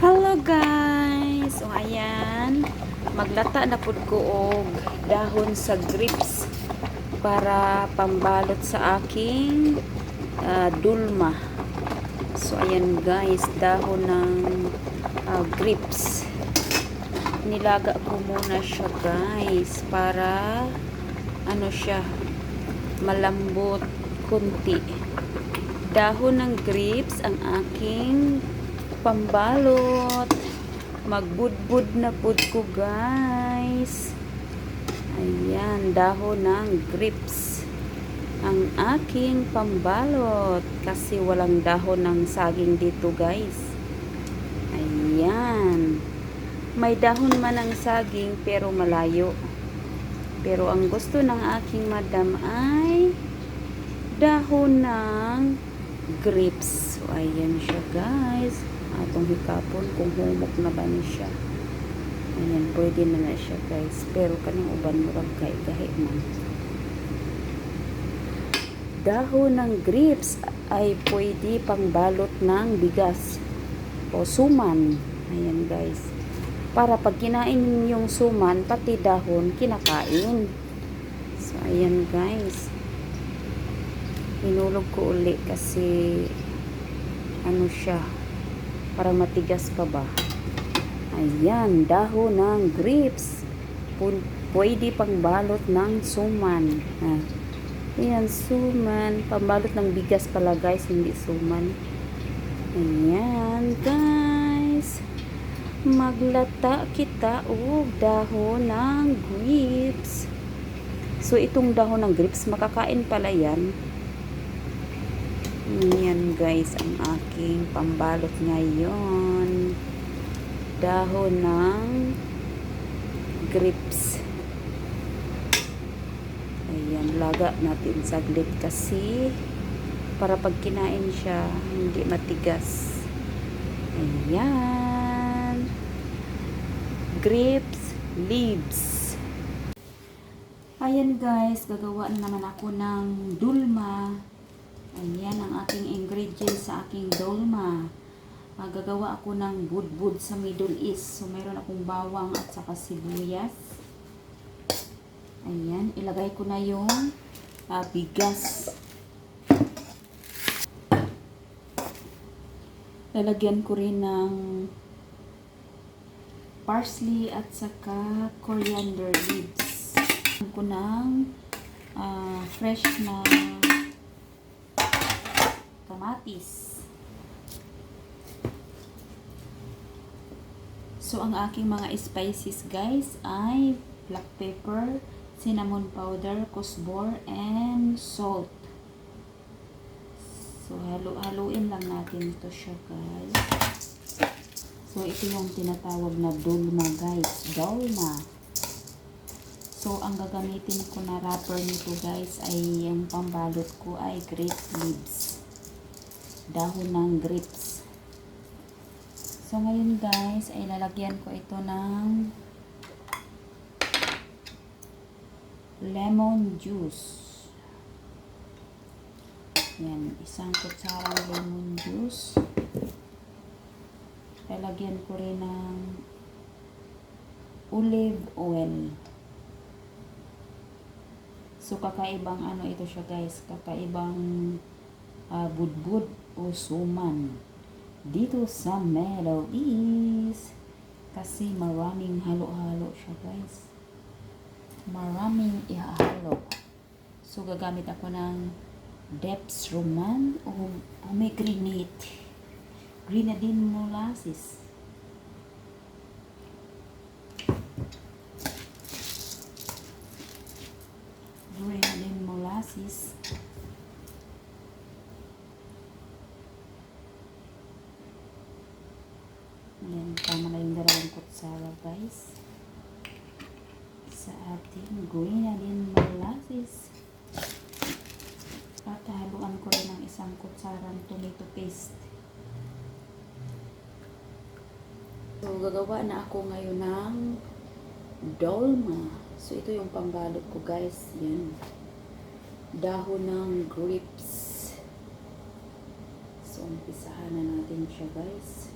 Hello guys! So ayan, maglata na pud ko og dahon sa grips para pambalot sa aking ah, dulma. So ayan guys, dahon ng ah, grips. Nilaga ko muna siya guys para ano siya malambot kunti. Dahon ng grips ang aking pambalot. Magbudbud na pud ko, guys. Ayan, dahon ng grips. Ang aking pambalot. Kasi walang dahon ng saging dito, guys. Ayan. May dahon man ng saging, pero malayo. Pero ang gusto ng aking madam ay dahon ng grapes. So, ayan siya guys. Atong hikapon kung humok na ba ni siya. Ayan, pwede na na siya guys. Pero kanang uban mo rag kay gahi man. Dahon ng grapes ay pwede pang balot ng bigas o suman. Ayan guys. Para pag kinain yung suman, pati dahon, kinakain. So, ayan guys hinulog ko uli kasi ano siya parang matigas pa ba? Ayan dahon ng grapes. Pwede pang balot ng suman. Ha. ayan suman. Pambalot ng bigas pala guys hindi suman. Ayan guys. Maglata kita og dahon ng grapes. So itong dahon ng grapes makakain pala yan yan guys ang aking pambalot ngayon. Dahon ng grapes. Ayan, laga natin saglit kasi para pag kinain siya hindi matigas. Ayan. Grapes leaves. Ayan guys, gagawa na naman ako ng dulma. Ayan ang aking ingredients sa aking dolma. Magagawa ako ng budbud sa Middle East. So, mayroon akong bawang at saka sibuyas. Ayan, ilagay ko na yung ah, bigas. Lalagyan ko rin ng parsley at saka coriander leaves. Ko ng ah, fresh na kamatis. So, ang aking mga spices, guys, ay black pepper, cinnamon powder, kusbor, and salt. So, halo-haloin lang natin ito siya, guys. So, ito yung tinatawag na dolma, guys. Dolma. So, ang gagamitin ko na wrapper nito, guys, ay yung pambalot ko ay grape leaves dahon ng grapes. So, ngayon guys, ay lalagyan ko ito ng lemon juice. Yan, isang kutsarang lemon juice. Lalagyan ko rin ng olive oil. So, kakaibang ano ito siya guys, kakaibang uh, budbud o suman. Dito sa Middle East. Kasi maraming halo-halo siya guys. Maraming ihahalo. So gagamit ako ng Depths Roman o pomegranate. Grenadine molasses grenadine molasses Ayan, tama na yung kutsara guys. Sa ating grenadine molasses. At haluan ko rin ng isang kutsarang tomato paste. So, gagawa na ako ngayon ng dolma. So, ito yung pambalot ko guys. Yan. Dahon ng grapes. So, umpisahan na natin siya guys.